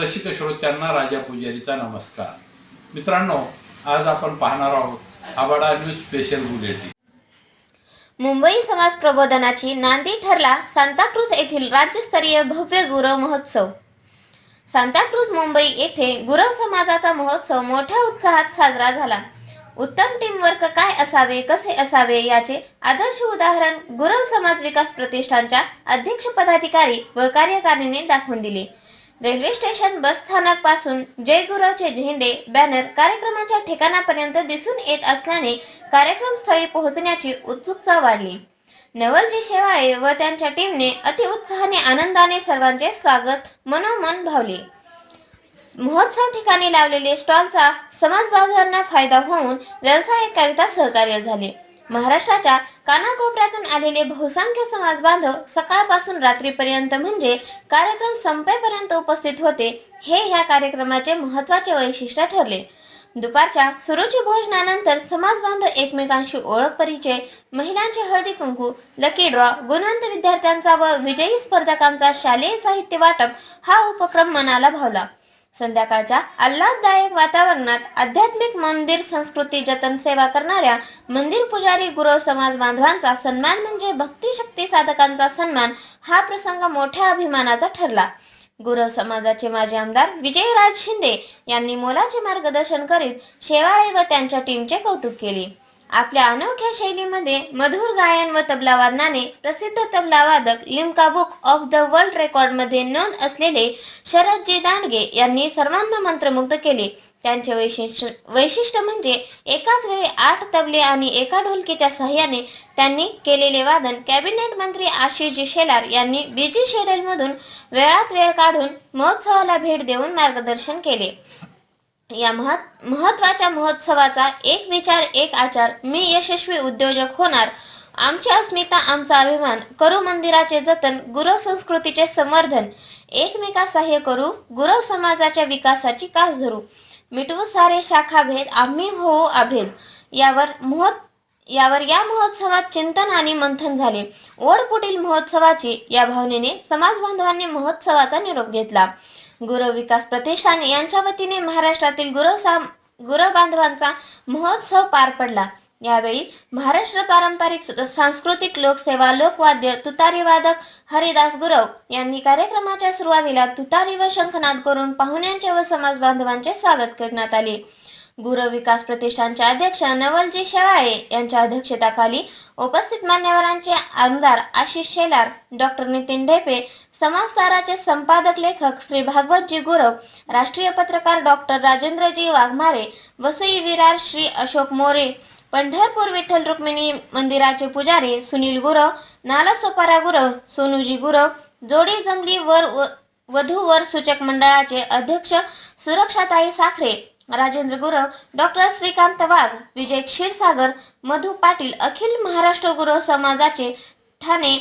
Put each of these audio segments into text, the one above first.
रसिक श्रोत्यांना राजा पुजारीचा नमस्कार. मित्रांनो आज आपण पाहणार आहोत आबाडा न्यूज स्पेशल बुलेटिन. मुंबई समाज प्रबोधनाची नांदी ठरला सांताक्रूज येथील राज्यस्तरीय भव्य गुरव महोत्सव. सांताक्रूज मुंबई येथे गुरव समाजाचा महोत्सव मोठ्या उत्साहात साजरा झाला. उत्तम टीम वर्क काय असावे कसे असावे याचे आदर्श उदाहरण गुरव समाज विकास प्रतिष्ठानच्या अध्यक्ष पदाधिकारी व कार्यकारिणीने दाखवून दिले. रेल्वे स्टेशन बस स्थानकपासून जय गुरावचे झेंडे बॅनर कार्यक्रमाच्या ठिकाणापर्यंत दिसून येत असल्याने कार्यक्रम स्थळी पोहोचण्याची उत्सुकता वाढली. नवलजी शेवाळे व त्यांच्या टीमने अति उत्साहाने आनंदाने सर्वांचे स्वागत मनोमन भावले. महोत्सव ठिकाणी लावलेले स्टॉलचा समाज बांधवांना फायदा होऊन व्यावसायिकरित्या सहकार्य झाले. महाराष्ट्राच्या कानाकोपऱ्यातून आलेले बहुसंख्य समाज बांधव सकाळपासून रात्रीपर्यंत म्हणजे कार्यक्रम संपेपर्यंत उपस्थित होते हे ह्या कार्यक्रमाचे महत्त्वाचे वैशिष्ट्य ठरले. दुपारच्या सुरुची भोजनानंतर समाज बांधव एकमेकांशी ओळख परिचय महिलांचे हळदी कुंकू लकी ड्रॉ गुणवंत विद्यार्थ्यांचा व विजयी स्पर्धकांचा शालेय साहित्य वाटप हा उपक्रम मनाला भावला. संध्याकाळच्या आल्हाददायक वातावरणात आध्यात्मिक मंदिर संस्कृती जतन सेवा करणाऱ्या मंदिर पुजारी गुरव समाज बांधवांचा सन्मान म्हणजे भक्ती शक्ती साधकांचा सन्मान हा प्रसंग मोठ्या अभिमानाचा ठरला. गुरव समाजाचे माजी आमदार विजयराज शिंदे यांनी मोलाचे मार्गदर्शन करीत शेवाळे व त्यांच्या टीमचे कौतुक केले. आपल्या अनोख्या शैलीमध्ये मधुर गायन व तबला वादनाने प्रसिद्ध तबला वादक Limca book of the world रेकॉर्डमध्ये नोंद असलेले शरदजी दांडगे यांनी सर्वांना मंत्रमुग्ध केले. त्यांचे वैशिष्ट्य वैशिष्ट्य म्हणजे एकाच वेळी आठ तबले आणि एका ढोलकीच्या सहाय्याने त्यांनी केलेले वादन. कॅबिनेट मंत्री आशिषजी शेलार यांनी बिजी शेड्यूल मधून वेळात वेळ काढून महोत्सवाला भेट देऊन मार्गदर्शन केले. या महत् महत्त्वाच्या महोत्सवाचा एक विचार एक आचार मी यशस्वी उद्योजक होणार. आमची अस्मिता आमचा अभिमान करू मंदिराचे जतन गुरव संस्कृतीचे संवर्धन. एकमेका सहाय्य करू गुरव समाजाच्या विकासाची कास धरू. मिटवू सारे शाखा भेद आम्ही होऊ अभेद. यावर महोत यावर या महोत्सवात चिंतन आणि मंथन झाले. ओढ पुढील महोत्सवाची या भावनेने समाज बांधवांनी महोत्सवाचा निरोप घेतला. गुरव विकास प्रतिष्ठान यांच्या वतीने महाराष्ट्रातील गुरव साम गुरव बांधवांचा महोत्सव पार पडला. यावेळी महाराष्ट्र पारंपरिक सांस्कृतिक लोकसेवा लोकवाद्य तुतारी वादक हरिदास गुरव यांनी कार्यक्रमाच्या सुरुवातीला तुतारी व शंखनाद करून पाहुण्यांचे व समाज बांधवांचे स्वागत करण्यात आले. गुरव विकास प्रतिष्ठानचे अध्यक्ष नवलजी शेवाळे यांच्या अध्यक्षतेखाली उपस्थित मान्यवरांचे आमदार आशिष शेलार डॉक्टर नितीन ढेपे समाजताराचे संपादक लेखक श्री भागवतजी गुरव राष्ट्रीय पत्रकार डॉक्टर राजेंद्रजी वाघमारे वसई विरार श्री अशोक मोरे पंढरपूर विठ्ठल रुक्मिणी मंदिराचे पुजारी सुनील गुरव नालासोपारा गुरव सोनूजी गुरव जोडी जमली वर व- वधू वर सूचक मंडळाचे अध्यक्ष सुरक्षाताई साखरे राजेंद्र गुरव डॉक्टर श्रीकांत वाघ विजय क्षीरसागर मधु पाटील अखिल महाराष्ट्र गुरव समाजाचे ठाणे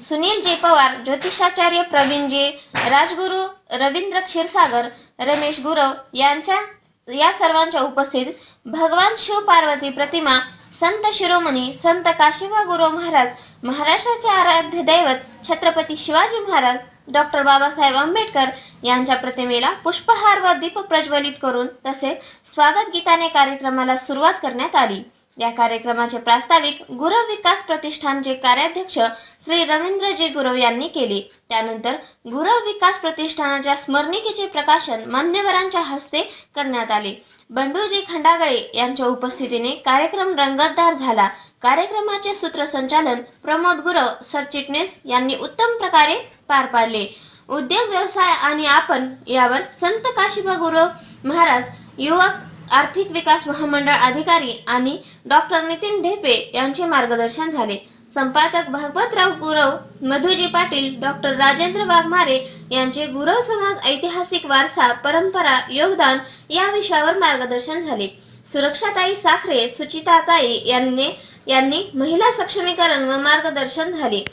सुनील जे पवार ज्योतिषाचार्य प्रवीणजी राजगुरू रवींद्र क्षीरसागर रमेश गुरव यांच्या या सर्वांच्या उपस्थित भगवान शिव पार्वती प्रतिमा संत शिरोमणी संत काशिबा गुरु महाराज महाराष्ट्राचे आराध्य दैवत छत्रपती शिवाजी महाराज डॉक्टर बाबासाहेब आंबेडकर यांच्या प्रतिमेला पुष्पहार व दीप प्रज्वलित करून तसेच स्वागत गीताने कार्यक्रमाला सुरुवात करण्यात आली. या कार्यक्रमाचे प्रास्ताविक गुरव विकास प्रतिष्ठानचे कार्याध्यक्ष श्री रवींद्रजी गुरव यांनी केले. त्यानंतर गुरव विकास प्रतिष्ठानाच्या स्मरणिकेचे प्रकाशन मान्यवरांच्या हस्ते करण्यात आले. बंडूजी खंडागळे यांच्या उपस्थितीने कार्यक्रम रंगतदार झाला. कार्यक्रमाचे सूत्रसंचालन प्रमोद गुरव सरचिटणीस यांनी उत्तम प्रकारे पार पाडले. उद्योग व्यवसाय आणि आपण यावर संत काशीबा गुरव महाराज युवक आर्थिक विकास महामंडळ अधिकारी आणि डॉक्टर नितीन ढेपे यांचे मार्गदर्शन झाले. संपादक भागवतराव गुरव मधुजी पाटील डॉक्टर राजेंद्र वाघमारे यांचे गुरव समाज ऐतिहासिक वारसा परंपरा योगदान या विषयावर मार्गदर्शन झाले. सुरक्षाताई साखरे सुचिताताई यांनी यांनी महिला सक्षमीकरण व मार्गदर्शन झाले.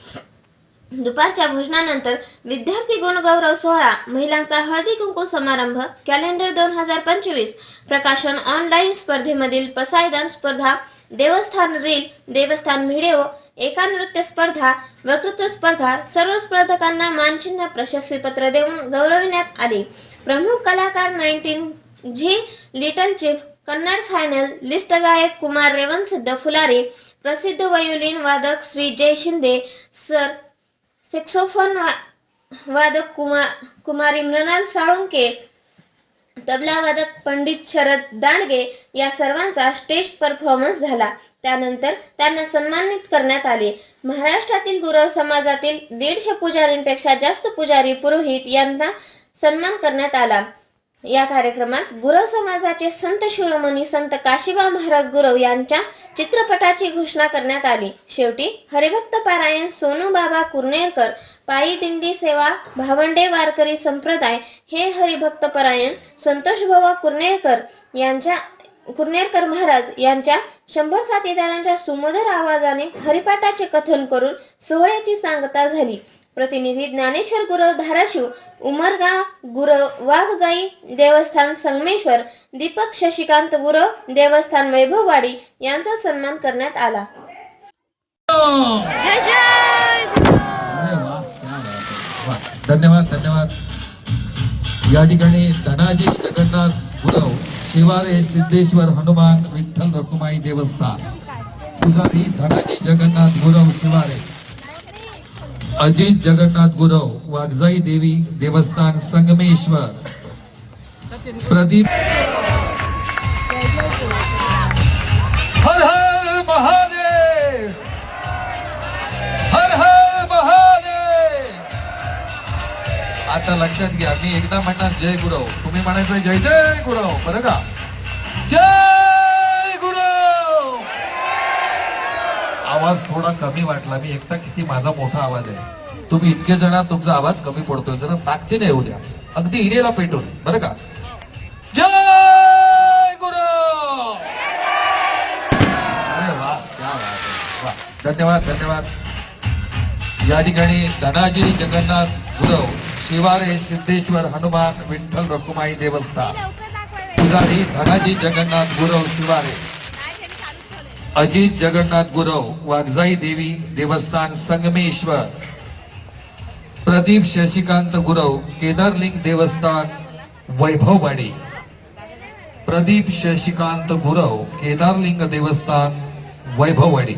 दुपारच्या भोजनानंतर विद्यार्थी गुणगौरव सोहळा महिलांचा हळदी कुंकू समारंभ कॅलेंडर दोन हजार पंचवीस प्रकाशन ऑनलाईन स्पर्धेमधील पसायदान स्पर्धा देवस्थान रील देवस्थान व्हिडिओ एका नृत्य स्पर्धा वक्तृत्व स्पर्धा सर्व स्पर्धकांना मानचिन्ह प्रशस्तीपत्र देऊन गौरविण्यात आले. प्रमुख कलाकार nineteen Zee little chief Kannada final list गायक कुमार रेवणसिद्ध फुलारे प्रसिद्ध वयोलिन वादक श्री जय शिंदे सर सेक्सोफोन वा- वादक कुमार कुमारी मृणाल साळुंके तबला वादक पंडित शरद दांडगे या सर्वांचा स्टेज परफॉर्मन्स झाला. त्यानंतर त्यांना सन्मानित करण्यात आले. महाराष्ट्रातील गुरव समाजातील दीडशे पुजारींपेक्षा जास्त पुजारी पुरोहित यांना सन्मान करण्यात आला. या कार्यक्रमात गुरव समाजाचे संत शिरोमणी संत काशीबा महाराज गुरव यांच्या चित्रपटाची घोषणा करण्यात आली. शेवटी हरिभक्त पारायण सोनू बाबा कुर्नेरकर पायी दिंडी सेवा भावंडे वारकरी संप्रदाय हे हरिभक्त परायण संतोष भावा कुर्नेरकर यांच्या कुर्नेरकर महाराज यांच्या शंभर साथीदारांच्या सुमधुर आवाजाने हरिपाठाचे कथन करून सोहळ्याची सांगता झाली. प्रतिनिधी ज्ञानेश्वर गुरव धाराशिव उमरगा गुरव वाघजाई देवस्थान संगमेश्वर दीपक शशिकांत गुरव देवस्थान वैभववाडी यांचा सन्मान करण्यात आला. धन्यवाद धन्यवाद. या ठिकाणी धनाजी जगन्नाथ गुरव शिवारे सिद्धेश्वर हनुमान विठ्ठल रखुमाई देवस्थान. पुजारी धनाजी जगन्नाथ गुरव शिवारे. अजित जगन्नाथ गुरव वाघजाई देवी देवस्थान संगमेश्वर. प्रदीप आता लक्षात घ्या मी एकदा म्हणणार जय गुरव. तुम्ही म्हणायचं जय जय गुरव. बरं का? जय गुरव! आवाज थोडा कमी वाटला. मी एकटा किती माझा मोठा आवाज आहे. तुम्ही इतके जण तुमचा आवाज कमी पडतोय. जरा ताकदीने येऊ द्या. अगदी हिरेला पेटून. बरं का? जय गुरव! अरे वा क्या वा धन्यवाद धन्यवाद. या ठिकाणी धनाजी जगन्नाथ गुरव. शिवारे सिद्धेश्वर हनुमान विठ्ठल रखुमाई देवस्थान. पुजारी धनाजी जगन्नाथ गुरव शिवारे. अजित जगन्नाथ गुरव वाघजाई देवी देवस्थान संगमेश्वर. प्रदीप शशिकांत गुरव केदारलिंग देवस्थान वैभववाडी. प्रदीप शशिकांत गुरव केदारलिंग देवस्थान वैभववाडी.